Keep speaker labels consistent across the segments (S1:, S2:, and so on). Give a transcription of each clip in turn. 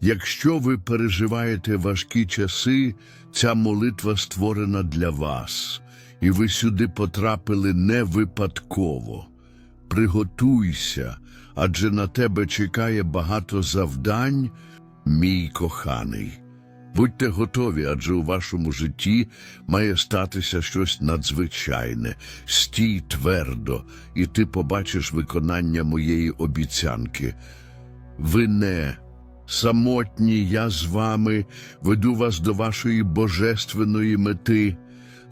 S1: Якщо ви переживаєте важкі часи, ця молитва створена для вас, і ви сюди потрапили не випадково. Приготуйся, адже на тебе чекає багато завдань, мій коханий. Будьте готові, адже у вашому житті має статися щось надзвичайне. Стій твердо, і ти побачиш виконання моєї обіцянки. Ви не самотні, я з вами веду вас до вашої божественної мети.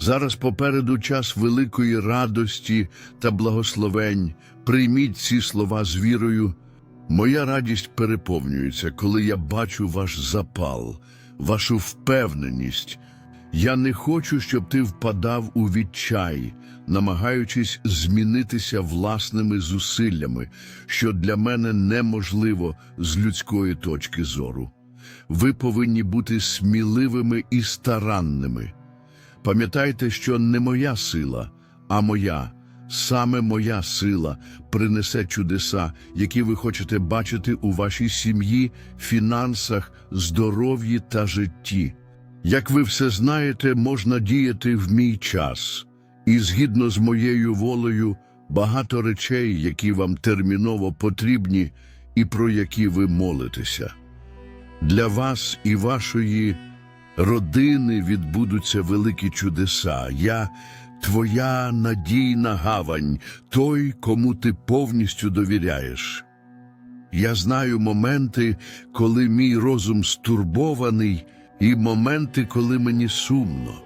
S1: Зараз попереду час великої радості та благословень. Прийміть ці слова з вірою. Моя радість переповнюється, коли я бачу ваш запал, вашу впевненість. Я не хочу, щоб ти впадав у відчай, намагаючись змінитися власними зусиллями, що для мене неможливо з людської точки зору. Ви повинні бути сміливими і старанними. Пам'ятайте, що не моя сила, а моя, саме моя сила принесе чудеса, які ви хочете бачити у вашій сім'ї, фінансах, здоров'ї та житті. Як ви все знаєте, можна діяти в мій час, і згідно з моєю волею, багато речей, які вам терміново потрібні і про які ви молитеся. Для вас і вашої родини відбудуться великі чудеса. Я твоя надійна гавань, той, кому ти повністю довіряєш. Я знаю моменти, коли мій розум стурбований, і моменти, коли мені сумно.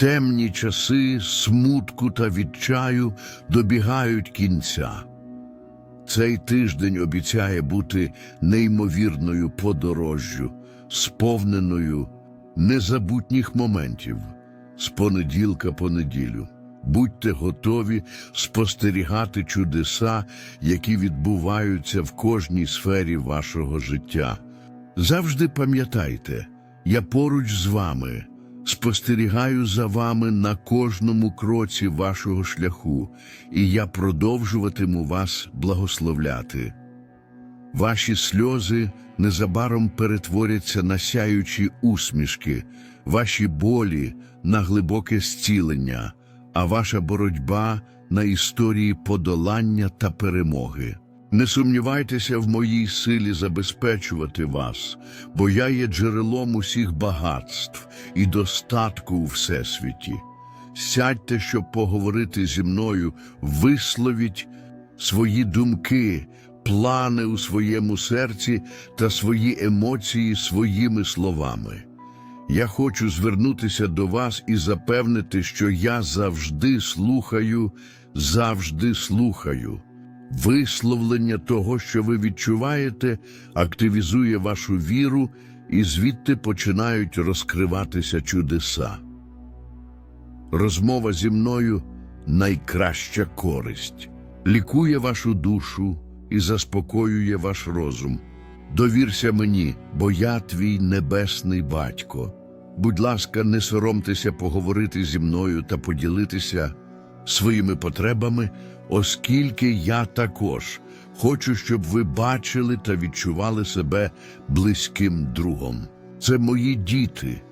S1: Темні часи смутку та відчаю добігають кінця. Цей тиждень обіцяє бути неймовірною подорожжю, сповненою незабутніх моментів з понеділка по неділю. Будьте готові спостерігати чудеса, які відбуваються в кожній сфері вашого життя. Завжди пам'ятайте, я поруч з вами, спостерігаю за вами на кожному кроці вашого шляху, і я продовжуватиму вас благословляти. Ваші сльози незабаром перетворяться на сяючі усмішки, ваші болі на глибоке зцілення, а ваша боротьба на історії подолання та перемоги. Не сумнівайтеся в моїй силі забезпечувати вас, бо я є джерелом усіх багатств і достатку у всесвіті. Сядьте, щоб поговорити зі мною, висловіть свої думки, плани у своєму серці та свої емоції своїми словами. Я хочу звернутися до вас і запевнити, що я завжди слухаю, завжди слухаю. Висловлення того, що ви відчуваєте, активізує вашу віру, і звідти починають розкриватися чудеса. Розмова зі мною найкраща користь, лікує вашу душу і заспокоює ваш розум. Довірся мені, бо я твій небесний батько. Будь ласка, не соромтеся поговорити зі мною та поділитися своїми потребами, оскільки я також хочу, щоб ви бачили та відчували себе близьким другом. Це мої діти,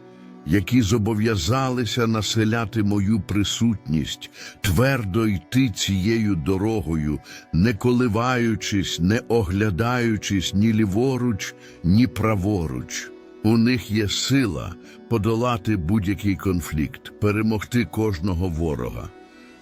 S1: які зобов'язалися населяти мою присутність, твердо йти цією дорогою, не коливаючись, не оглядаючись ні ліворуч, ні праворуч. У них є сила подолати будь-який конфлікт, перемогти кожного ворога,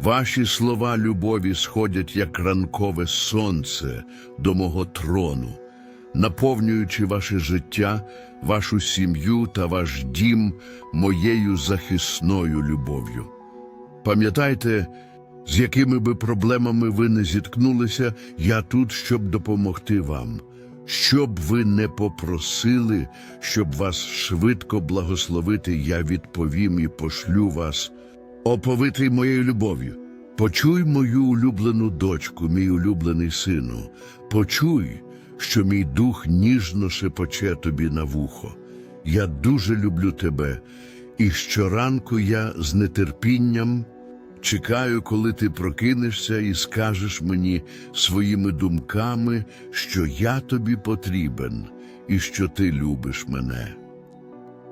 S1: Ваші слова любові сходять, як ранкове сонце до мого трону, наповнюючи ваше життя, вашу сім'ю та ваш дім моєю захисною любов'ю. Пам'ятайте, з якими би проблемами ви не зіткнулися, я тут, щоб допомогти вам. Щоб ви не попросили, щоб вас швидко благословити, я відповім і пошлю вас, оповитий моєю любов'ю. Почуй мою улюблену дочку, мій улюблений сину, почуй, що мій дух ніжно шепоче тобі на вухо. Я дуже люблю тебе, і щоранку я з нетерпінням чекаю, коли ти прокинешся і скажеш мені своїми думками, що я тобі потрібен і що ти любиш мене.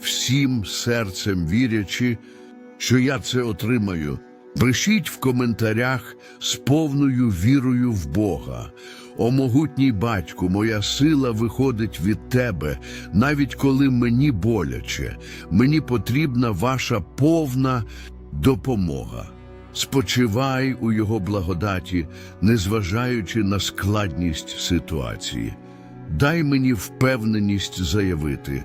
S1: всім серцем вірячи, що я це отримаю. Пишіть в коментарях з повною вірою в Бога. О могутній батьку, моя сила виходить від тебе, навіть коли мені боляче. Мені потрібна ваша повна допомога. Спочивай у його благодаті, незважаючи на складність ситуації. Дай мені впевненість заявити,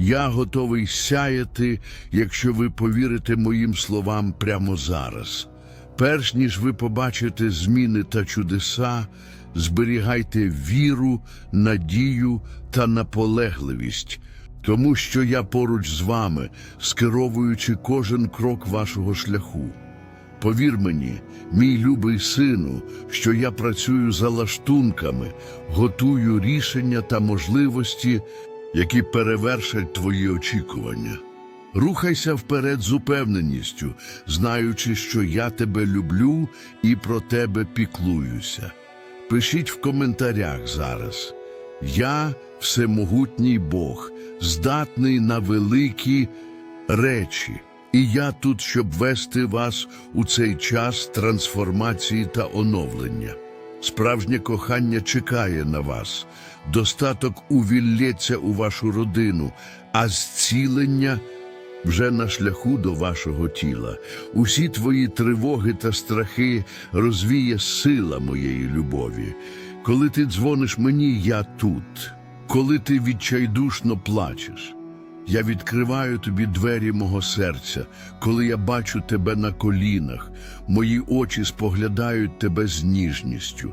S1: Я готовий сяяти, якщо ви повірите моїм словам прямо зараз. Перш ніж ви побачите зміни та чудеса, зберігайте віру, надію та наполегливість, тому що я поруч з вами, скеровуючи кожен крок вашого шляху. Повір мені, мій любий сину, що я працюю за лаштунками, готую рішення та можливості, які перевершать твої очікування. Рухайся вперед з упевненістю, знаючи, що я тебе люблю і про тебе піклуюся. Пишіть в коментарях зараз. Я всемогутній Бог, здатний на великі речі, і я тут, щоб вести вас у цей час трансформації та оновлення. Справжнє кохання чекає на вас, достаток увіллється у вашу родину, а зцілення вже на шляху до вашого тіла. Усі твої тривоги та страхи розвіє сила моєї любові. Коли ти дзвониш мені, я тут. Коли ти відчайдушно плачеш, я відкриваю тобі двері мого серця, коли я бачу тебе на колінах, мої очі споглядають тебе з ніжністю.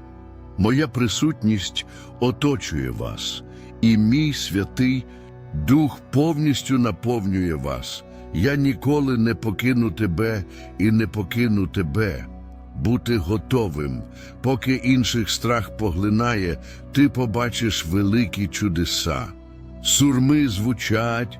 S1: Моя присутність оточує вас, і мій святий Дух повністю наповнює вас. Я ніколи не покину тебе і не покину тебе. бути готовим. Поки інших страх поглинає, ти побачиш великі чудеса. Сурми звучать,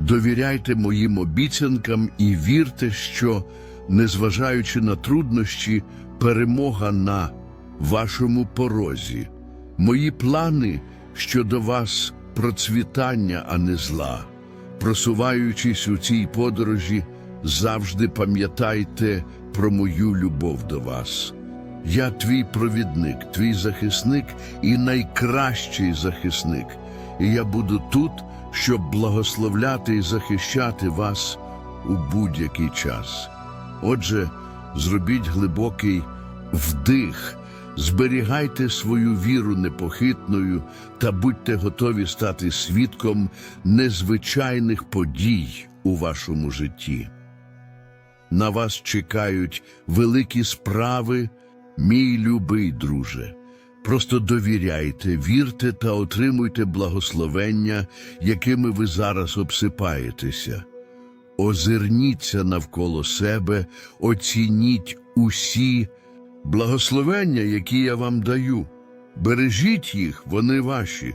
S1: довіряйте моїм обіцянкам і вірте, що, незважаючи на труднощі, перемога на вашому порозі. Мої плани щодо вас процвітання, а не зла. Просуваючись у цій подорожі, завжди пам'ятайте про мою любов до вас. Я твій провідник, твій захисник і найкращий захисник. І я буду тут, щоб благословляти і захищати вас у будь-який час. Отже, зробіть глибокий вдих, зберігайте свою віру непохитною та будьте готові стати свідком незвичайних подій у вашому житті. На вас чекають великі справи, мій любий друже. Просто довіряйте, вірте та отримуйте благословення, якими ви зараз обсипаєтеся. Озирніться навколо себе, оцініть усі благословення, які я вам даю. Бережіть їх, вони ваші.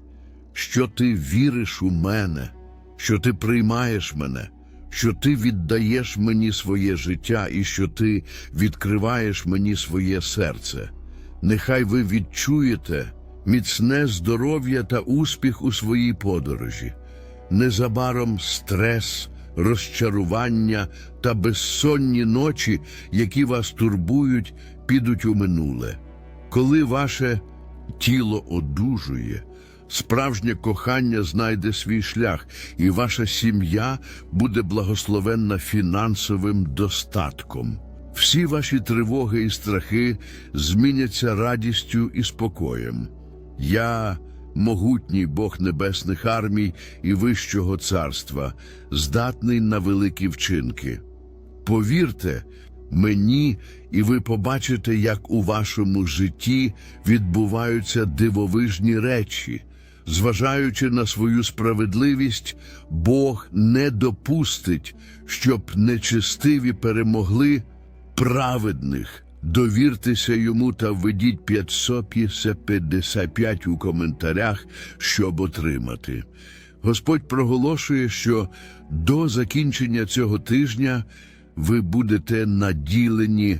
S1: що ти віриш у мене, що ти приймаєш мене, що ти віддаєш мені своє життя і що ти відкриваєш мені своє серце. Нехай ви відчуєте міцне здоров'я та успіх у своїй подорожі. Незабаром стрес, розчарування та безсонні ночі, які вас турбують, підуть у минуле. Коли ваше тіло одужує, справжнє кохання знайде свій шлях, і ваша сім'я буде благословенна фінансовим достатком. Всі ваші тривоги і страхи зміняться радістю і спокоєм. Я могутній Бог небесних армій і Вищого царства, здатний на великі вчинки. Повірте мені, і ви побачите, як у вашому житті відбуваються дивовижні речі. Зважаючи на свою справедливість, Бог не допустить, щоб нечестиві перемогли праведних. Довіртеся йому та введіть 555 у коментарях, щоб отримати. Господь проголошує, що до закінчення цього тижня ви будете наділені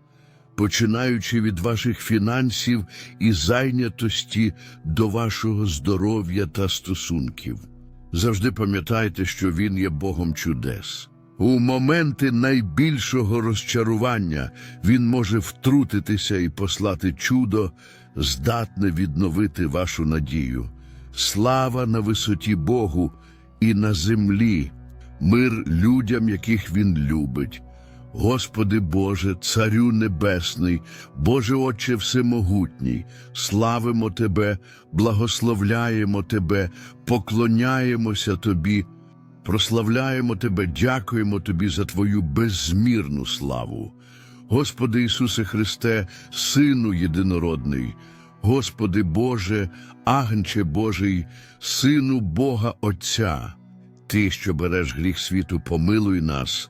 S1: починаючи від ваших фінансів і зайнятості до вашого здоров'я та стосунків. Завжди пам'ятайте, що Він є Богом чудес. У моменти найбільшого розчарування Він може втрутитися і послати чудо, здатне відновити вашу надію. Слава на висоті Богу і на землі, мир людям, яких Він любить. Господи Боже, Царю Небесний, Боже Отче Всемогутній, славимо Тебе, благословляємо Тебе, поклоняємося Тобі, прославляємо Тебе, дякуємо Тобі за Твою беззмірну славу. Господи Ісусе Христе, Сину єдинородний, Господи Боже, Агнче Божий, Сину Бога Отця, Ти, що береш гріх світу, помилуй нас.